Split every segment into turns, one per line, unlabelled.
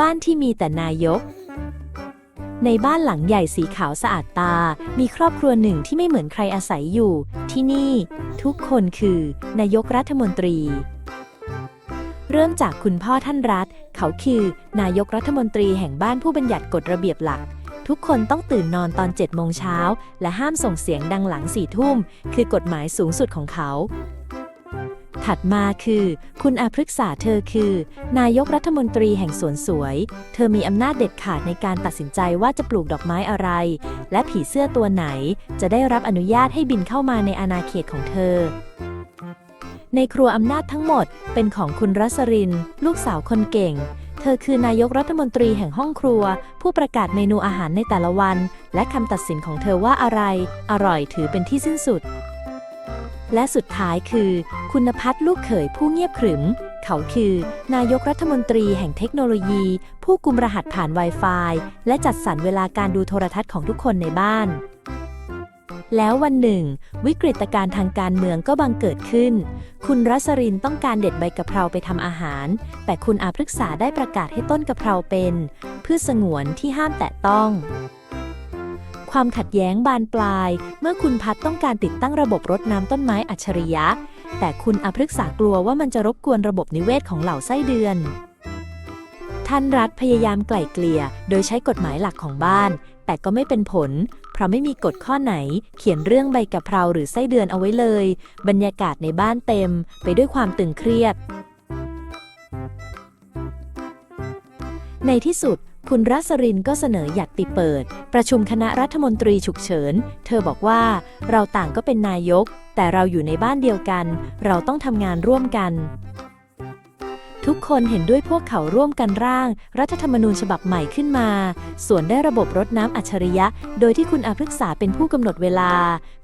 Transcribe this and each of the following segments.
บ้านที่มีแต่นายก ในบ้านหลังใหญ่สีขาวสะอาดตา มีครอบครัวหนึ่งที่ไม่เหมือนใครอาศัยอยู่ ที่นี่ ทุกคนคือ นายกรัฐมนตรี เริ่มจากคุณพ่อท่านรัฐ เขาคือ นายกรัฐมนตรีแห่งบ้านผู้บัญญัติกฎระเบียบหลัก ทุกคนต้องตื่นนอนตอน7โมงเช้า และห้ามส่งเสียงดังหลังสี่ทุ่ม คือกฎหมายสูงสุดของเขา ถัดมาคือ คุณอาพฤกษาเธอคือ นายกรัฐมนตรีแห่งสวนสวย เธอมีอำนาจเด็ดขาดในการตัดสินใจว่าจะปลูกดอกไม้อะไร และผีเสื้อตัวไหน จะได้รับอนุญาตให้บินเข้ามาในอาณาเขตของเธอ ในครัวอำนาจทั้งหมดเป็นของคุณรัสริน ลูกสาวคนเก่งเธอคือนายกรัฐมนตรีแห่งห้องครัว ผู้ประกาศเมนูอาหารในแต่ละวัน และคำตัดสินของเธอว่าอะไร อร่อยถือเป็นที่สิ้นสุด และสุดท้ายคือ คุณพัฒน์ลูกเขยผู้เงียบขรึม เขาคือ นายกรัฐมนตรีแห่งเทคโนโลยี ผู้กุมรหัสผ่าน Wi-Fi และจัดสรรเวลาการดูโทรทัศน์ของทุกคนในบ้าน แล้ววันหนึ่ง วิกฤตการณ์ทางการเมืองก็บังเกิดขึ้น คุณรัสรินต้องการเด็ดใบกะเพราไปทำอาหาร แต่คุณอาพฤกษาได้ประกาศให้ต้นกะเพราเป็นพืชสงวนที่ห้ามแตะต้อง ความขัดแย้งบานปลาย เมื่อคุณพัดต้องการติดตั้งระบบรดน้ำต้นไม้อัจฉริยะ แต่คุณอาพฤกษากลัวว่ามันจะรบกวนระบบนิเวศของเหล่าไส้เดือน ท่านรัฐพยายามไกล่เกลี่ย โดยใช้กฎหมายหลักของบ้าน แต่ก็ไม่เป็นผล เพราะไม่มีกฎข้อไหน เขียนเรื่องใบกะเพราหรือไส้เดือนเอาไว้เลย บรรยากาศในบ้านเต็ม ไปด้วยความตึงเครียดในที่สุด คุณรัศรินก็เสนออยากติเปิด ประชุมคณะรัฐมนตรีฉุกเฉิน เธอบอกว่าเราต่างก็เป็นนายก แต่เราอยู่ในบ้านเดียวกัน เราต้องทำงานร่วมกัน ทุกคนเห็นด้วยพวกเขาร่วมกันร่าง รัฐธรรมนูญฉบับใหม่ขึ้นมา ส่วนได้ระบบรดน้ำอัจฉริยะ โดยที่คุณอาพฤกษาเป็นผู้กำหนดเวลา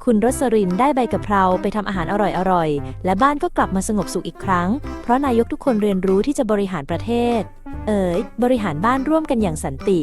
คุณรสรินได้ใบกะเพราไปทำอาหารอร่อยๆ และบ้านก็กลับมาสงบสุขอีกครั้ง เพราะนายกทุกคนเรียนรู้ที่จะบริหารประเทศ เอ๋ยบริหารบ้านร่วมกันอย่างสันติ